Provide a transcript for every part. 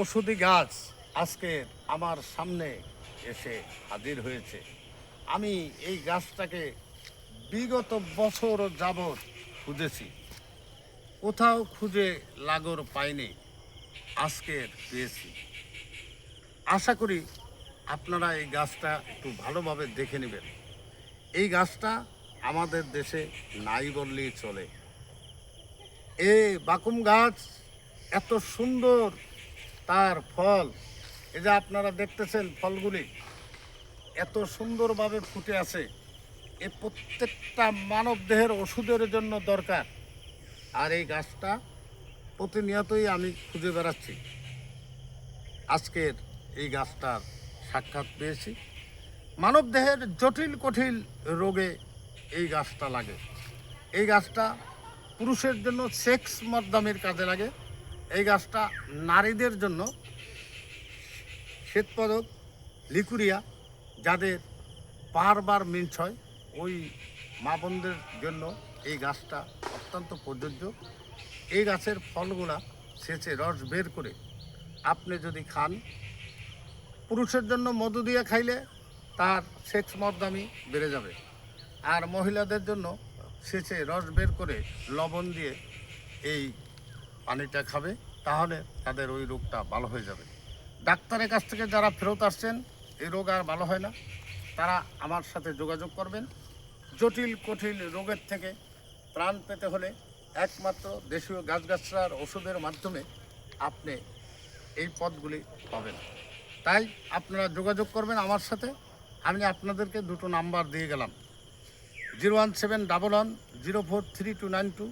ওষুধি গাছ আজকে আমার সামনে এসে হাজির হয়েছে। আমি এই গাছটাকে বিগত বছর যাবৎ খুঁজেছি। কোথাও খুঁজে লাগর পাইনি, আজকের পেয়েছি। আশা করি আপনারা এই গাছটা একটু ভালোভাবে দেখে নেবেন। এই গাছটা আমাদের দেশে নাই বললেই চলে। এই বাকুম গাছ এত সুন্দর তার ফল, এই যে আপনারা দেখতেছেন ফলগুলি, এত সুন্দরভাবে ফুটে আছে। এ প্রত্যেকটা মানব দেহের ওষুধের জন্য দরকার। আর এই গাছটা প্রতিনিয়তই আমি খুঁজে বেড়াচ্ছি। আজকের এই গাছটার সাক্ষাৎ পেয়েছি। মানব দেহের জটিল কঠিল রোগে এই গাছটা লাগে। এই গাছটা পুরুষের জন্য সেক্স মাধ্যমের কাজে লাগে। এই গাছটা নারীদের জন্য শ্বেতপদক, লিকুরিয়া, যাদের বারবার মিন্স হয়, ওই মা বোনদের জন্য এই গাছটা অত্যন্ত প্রযোজ্য। এই গাছের ফলগুলা সেচে রস বের করে আপনি যদি খান, পুরুষের জন্য মধু দিয়ে খাইলে তার সেক্স মদ্দামি বেড়ে যাবে। আর মহিলাদের জন্য সেচে রস বের করে লবণ দিয়ে এই পানিটা খাবে, তাহলে তাদের ওই রোগটা ভালো হয়ে যাবে। ডাক্তারের কাছ থেকে যারা ফেরত আসছেন, এই রোগ আর ভালো হয় না। তারা আমার সাথে যোগাযোগ করবেন। জটিল, কঠিন রোগের থেকে প্রাণ পেতে হলে একমাত্র দেশীয় গাছগাছরার ওষুধের মাধ্যমে আপনি এই পথগুলি পাবেন। তাই আপনারা যোগাযোগ করবেন আমার সাথে। আমি আপনাদেরকে দুটো নাম্বার দিয়ে গেলাম। Zero one seven double one zero four three two nine two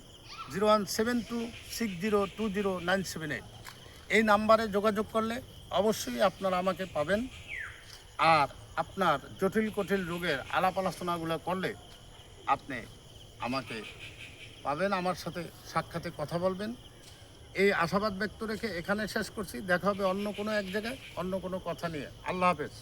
zero one seven two six zero two zero nine seven eight. এই নাম্বারে যোগাযোগ করলে অবশ্যই আপনারা আমাকে পাবেন। আর আপনার জটিল কঠিল রোগের আলাপ আলোচনাগুলো করলে আপনি আমাকে পাবেন, আমার সাথে সাক্ষাতে কথা বলবেন। এই আশাবাদ ব্যক্ত রেখে এখানে শেষ করছি। দেখা হবে অন্য কোনো এক জায়গায়, অন্য কোনো কথা নিয়ে। আল্লাহ হাফেজ।